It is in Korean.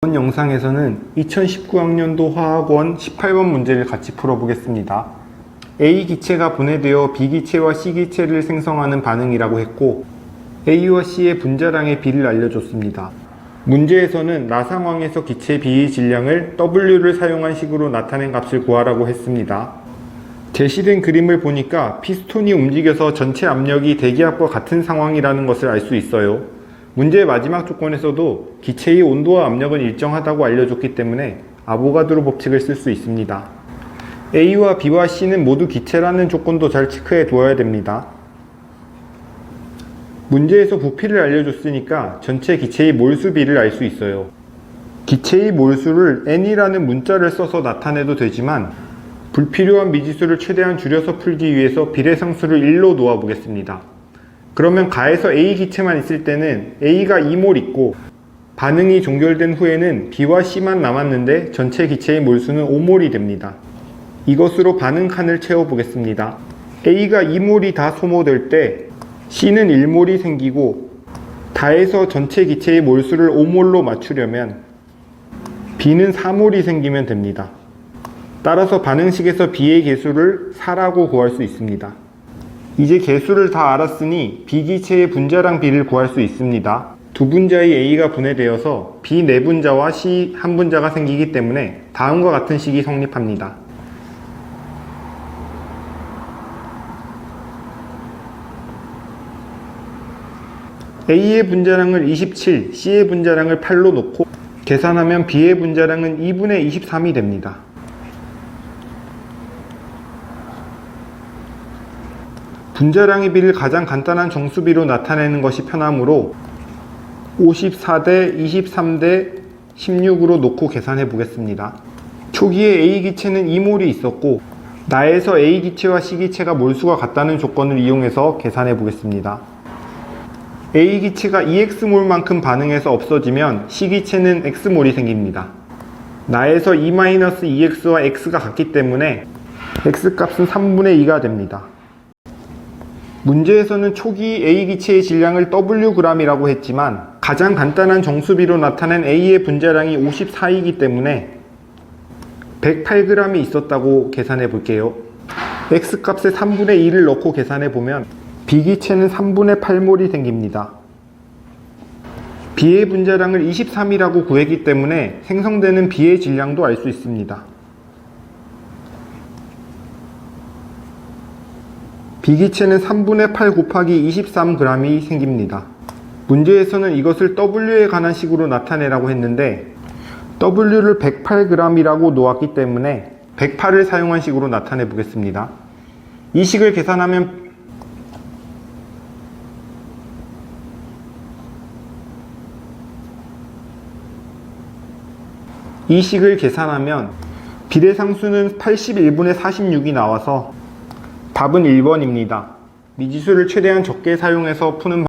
이번 영상에서는 2019학년도 화학원 18번 문제를 같이 풀어보겠습니다. A 기체가 분해되어 B 기체와 C 기체를 생성하는 반응이라고 했고 A와 C의 분자량의 비를 알려줬습니다. 문제에서는 나 상황에서 기체 B의 질량을 W를 사용한 식으로 나타낸 값을 구하라고 했습니다. 제시된 그림을 보니까 피스톤이 움직여서 전체 압력이 대기압과 같은 상황이라는 것을 알 수 있어요. 문제의 마지막 조건에서도 기체의 온도와 압력은 일정하다고 알려줬기 때문에 아보가드로 법칙을 쓸 수 있습니다. A와 B와 C는 모두 기체라는 조건도 잘 체크해 두어야 됩니다. 문제에서 부피를 알려줬으니까 전체 기체의 몰수 비를 알 수 있어요. 기체의 몰수를 n이라는 문자를 써서 나타내도 되지만 불필요한 미지수를 최대한 줄여서 풀기 위해서 비례상수를 1로 놓아 보겠습니다. 그러면 가에서 A 기체만 있을 때는 A가 2몰 있고 반응이 종결된 후에는 B와 C만 남았는데 전체 기체의 몰수는 5몰이 됩니다. 이것으로 반응 칸을 채워 보겠습니다. A가 2몰이 다 소모될 때 C는 1몰이 생기고 다해서 전체 기체의 몰수를 5몰로 맞추려면 B는 4몰이 생기면 됩니다. 따라서 반응식에서 B의 개수를 4라고 구할 수 있습니다. 이제 개수를 다 알았으니 B기체의 분자량 B를 구할 수 있습니다. 두 분자의 A가 분해되어서 B 네 분자와 C 한 분자가 생기기 때문에 다음과 같은 식이 성립합니다. A의 분자량을 27, C의 분자량을 8로 놓고 계산하면 B의 분자량은 2분의 23이 됩니다. 분자량의 비를 가장 간단한 정수비로 나타내는 것이 편하므로 54대 23대 16으로 놓고 계산해 보겠습니다. 초기에 A 기체는 2몰이 있었고 나에서 A 기체와 C 기체가 몰수가 같다는 조건을 이용해서 계산해 보겠습니다. A 기체가 2x몰만큼 반응해서 없어지면 C 기체는 x몰이 생깁니다. 나에서 2-2x와 x가 같기 때문에 x값은 3분의 2가 됩니다. 문제에서는 초기 A 기체의 질량을 Wg이라고 했지만 가장 간단한 정수비로 나타낸 A의 분자량이 54이기 때문에 108g이 있었다고 계산해 볼게요. X값에 3분의 2를 넣고 계산해 보면 B 기체는 3분의 8몰이 생깁니다. B의 분자량을 23이라고 구했기 때문에 생성되는 B의 질량도 알 수 있습니다. 비기체는 3분의 8 곱하기 23g이 생깁니다. 문제에서는 이것을 W에 관한 식으로 나타내라고 했는데 W를 108g이라고 놓았기 때문에 108을 사용한 식으로 나타내 보겠습니다. 이 식을 계산하면 이 식을 계산하면 비례상수는 81분의 46이 나와서 답은 1번입니다. 미지수를 최대한 적게 사용해서 푸는